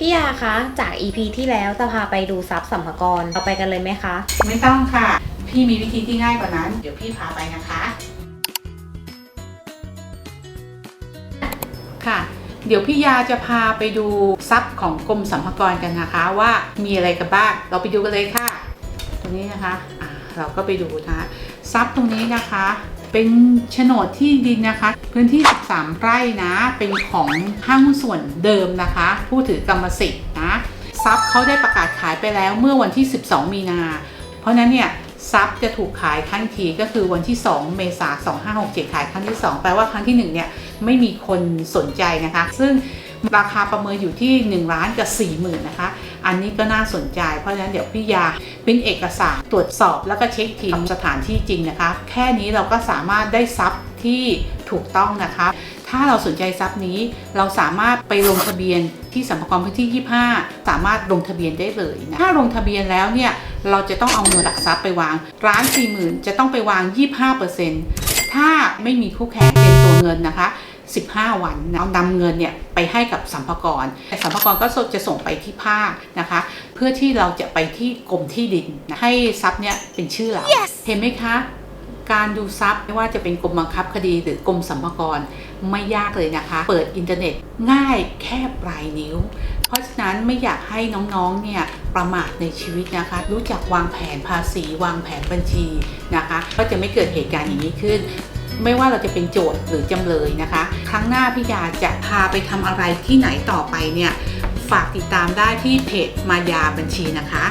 พี่ยาคะ จาก EP ที่แล้วจะพาไปดูทรัพย์สัมภากรเราไปกันเลยไหมคะ ไม่ต้องค่ะ พี่มีวิธีที่ง่ายกว่านั้น เดี๋ยวพี่พาไปนะคะ ค่ะ เดี๋ยวพี่ยาจะพาไปดูทรัพย์ของกรมสรรพากรกันนะคะ ว่ามีอะไรกันบ้าง เราไปดูกันเลยค่ะ ตรงนี้นะคะอ่าเราก็ไปดูนะคะทรัพย์ตรงนี้นะคะ เป็นโฉนดที่ดินนะคะ พื้นที่ 13 ไร่นะ เป็นของห้างหุ้นส่วนเดิมนะคะ ผู้ถือกรรมสิทธิ์นะทรัพย์เขาได้ประกาศขายไปแล้วเมื่อวันที่ 12 มีนา เพราะนั้นเนี่ยทรัพย์จะถูกขายครั้งทีก็คือวันที่ 2 เมษายน2567 ขายครั้งที่ 2 แปลว่าครั้งที่1เนี่ยไม่มีคนสนใจนะคะ ซึ่งราคาประเมินอยู่ที่1ล้านกับ4 0,000นะคะ อันนี้ก็น่าสนใจ เพราะฉะนั้นเดี๋ยวพี่ยาเป็นเอกสารตรวจสอบแล้วก็เช็คทีมสถานที่จริงนะคะ แค่นี้เราก็สามารถได้ทรัพย์ที่ถูกต้องนะคะ ถ้าเราสนใจทรัพย์นี้เราสามารถไปลงทะเบียนที่สัมภากรพื้นที่ 25 สามารถลงทะเบียนได้เลยนะถ้าลงทะเบียนแล้วเนี่ยเราจะต้องเอาเงินหลักทรัพย์ไปวาง ร้าน 40,000 จะต้องไปวาง 25%ถ้าไม่มีคู่แข่งเป็นตัวเงินนะคะ 15 วันนะนำเงินเนี่ยไปให้กับสัมภากรแต่สัมภากรก็จะส่งไปที่ภาคนะคะ เพื่อที่เราจะไปที่กรมที่ดินนะให้ทรัพย์เนี่ยเป็นชื่อเราเห็นไหมคะ การดูทรัพย์ไม่ว่าจะเป็นกรมบังคับคดีหรือกรมสัมภากรไม่ยากเลยนะคะ เปิดอินเทอร์เน็ตง่ายแค่ปลายนิ้ว เพราะฉะนั้นไม่อยากให้น้องๆ เนี่ยประมาทในชีวิตนะคะ รู้จักวางแผนภาษี วางแผนบัญชีนะคะ ก็จะไม่เกิดเหตุการณ์อย่างนี้ขึ้น ไม่ว่าเราจะเป็นโจทย์หรือจำเลยนะคะ ครั้งหน้าพี่ยาจะพาไปทำอะไรที่ไหนต่อไปเนี่ย ฝากติดตามได้ที่เพจมายาบัญชีนะคะ